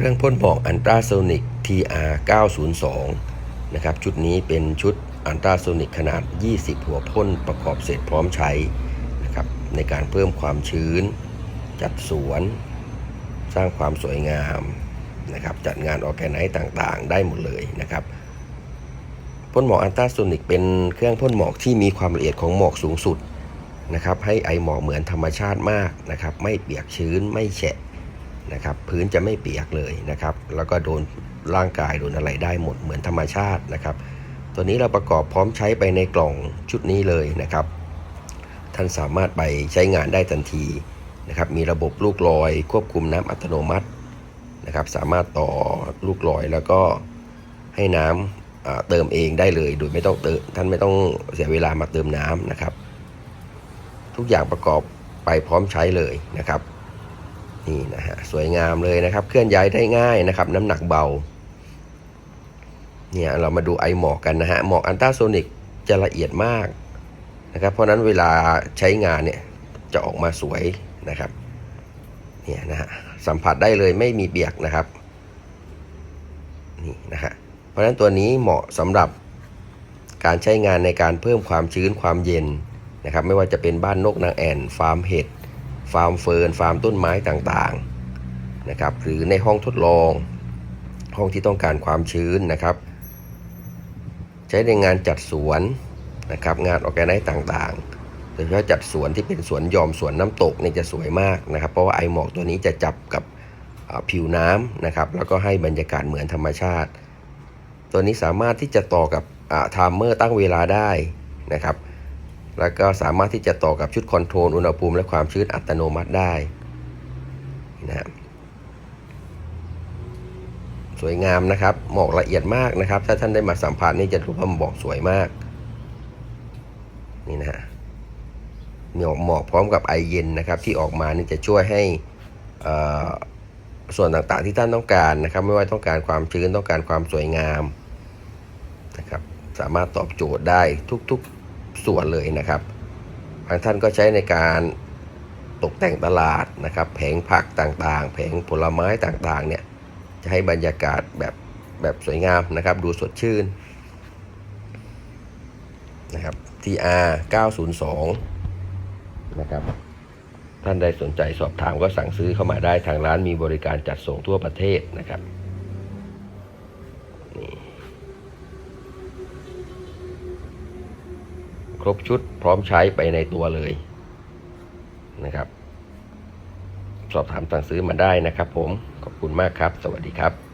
เครื่องพ่นหมอกอันตราโซนิก TR 902นะครับชุดนี้เป็นชุดอันตราโซนิกขนาด 20 หัวพ่นประกอบเสร็จพร้อมใช้นะครับในการเพิ่มความชื้น จัดสวน สร้างความสวยงามนะครับจัดงานออแกไนต์ต่างๆ ได้หมดเลยนะครับพ่นหมอกอันตราโซนิกเป็นเครื่องพ่นหมอกที่มีความละเอียดของหมอกสูงสุดนะครับให้ไอหมอกเหมือนธรรมชาติมากนะครับไม่เปียกชื้นไม่แฉะ นะครับพื้นจะไม่เปียกเลยนะครับ แล้วก็โดนร่างกายโดนอะไรได้หมดเหมือนธรรมชาตินะครับ ตัวนี้เราประกอบพร้อมใช้ไปในกล่องชุดนี้เลยนะครับ ท่านสามารถไปใช้งานได้ทันทีนะครับมีระบบลูกลอย ควบคุมน้ำอัตโนมัตินะครับ สามารถต่อลูกลอยแล้วก็ให้น้ำอ่าเติมเองได้เลย โดยไม่ต้องเติมท่านไม่ต้องเสียเวลามาเติมน้ำนะครับ ทุกอย่างประกอบไปพร้อมใช้เลยนะครับ นี่นะฮะสวยงามเลยนะครับ เคลื่อนย้ายได้ง่ายนะครับ น้ำหนักเบา เนี่ยเรามาดูไอหมอกกันนะฮะหมอกอันตราโซนิกจะละเอียดมากนะครับ เพราะนั้นเวลาใช้งานเนี่ยจะออกมาสวยนะครับเนี่ยนะฮะสัมผัสได้เลยไม่มีเปียกนะครับนี่นะฮะเพราะฉะนั้นตัวนี้เหมาะสำหรับการใช้งานในการเพิ่มความชื้นความเย็นนะครับ ไม่ว่าจะเป็นบ้านนกนางแอ่นฟาร์มเห็ด ฟาร์มเฟิร์นฟาร์มต้นไม้ต่างๆนะครับหรือในห้องทดลอง ห้องที่ต้องการความชื้นนะครับ ใช้ในงานจัดสวนนะครับงานออแกไนซ์ต่างๆโดยเฉพาะจัดสวนที่เป็นสวนยอมสวนน้ำตกนี่จะสวยมากนะครับ เพราะว่าไอหมอกตัวนี้จะจับกับผิวน้ำนะครับแล้วก็ให้บรรยากาศเหมือนธรรมชาติ ตัวนี้สามารถที่จะต่อกับไทม์เมอร์ตั้งเวลาได้นะครับ แล้วก็สามารถที่จะต่อกับชุดคอนโทรลอุณหภูมิและความชื้นอัตโนมัติได้นะครับสวยงามนะครับ หมอกละเอียดมากนะครับ ถ้าท่านได้มาสัมผัสนี่จะรู้ว่าหมอกสวยมาก นี่นะฮะมีออกหมอกพร้อมกับไอเย็นนะครับ ที่ออกมานี่จะช่วยให้ส่วนต่างๆที่ท่านต้องการนะครับ ไม่ว่าต้องการความชื้นต้องการความสวยงามนะครับ สามารถตอบโจทย์ได้ทุกๆ ส่วนเลยนะครับบางท่านก็ใช้ในการตกแต่งตลาดนะครับ แผงผักต่างๆ แผงผลไม้ต่างๆเนี่ยจะให้บรรยากาศแบบแบบสวยงามนะครับ ดูสดชื่นนะครับ TR 902นะครับท่านใดสนใจสอบถามก็สั่งซื้อเข้ามาได้ทางร้านมีบริการจัดส่งทั่วประเทศนะครับนี่ รบชุดพร้อมใช้ไปในตัวเลยนะครับ สอบถามสั่งซื้อมาได้นะครับผม ขอบคุณมากครับ สวัสดีครับ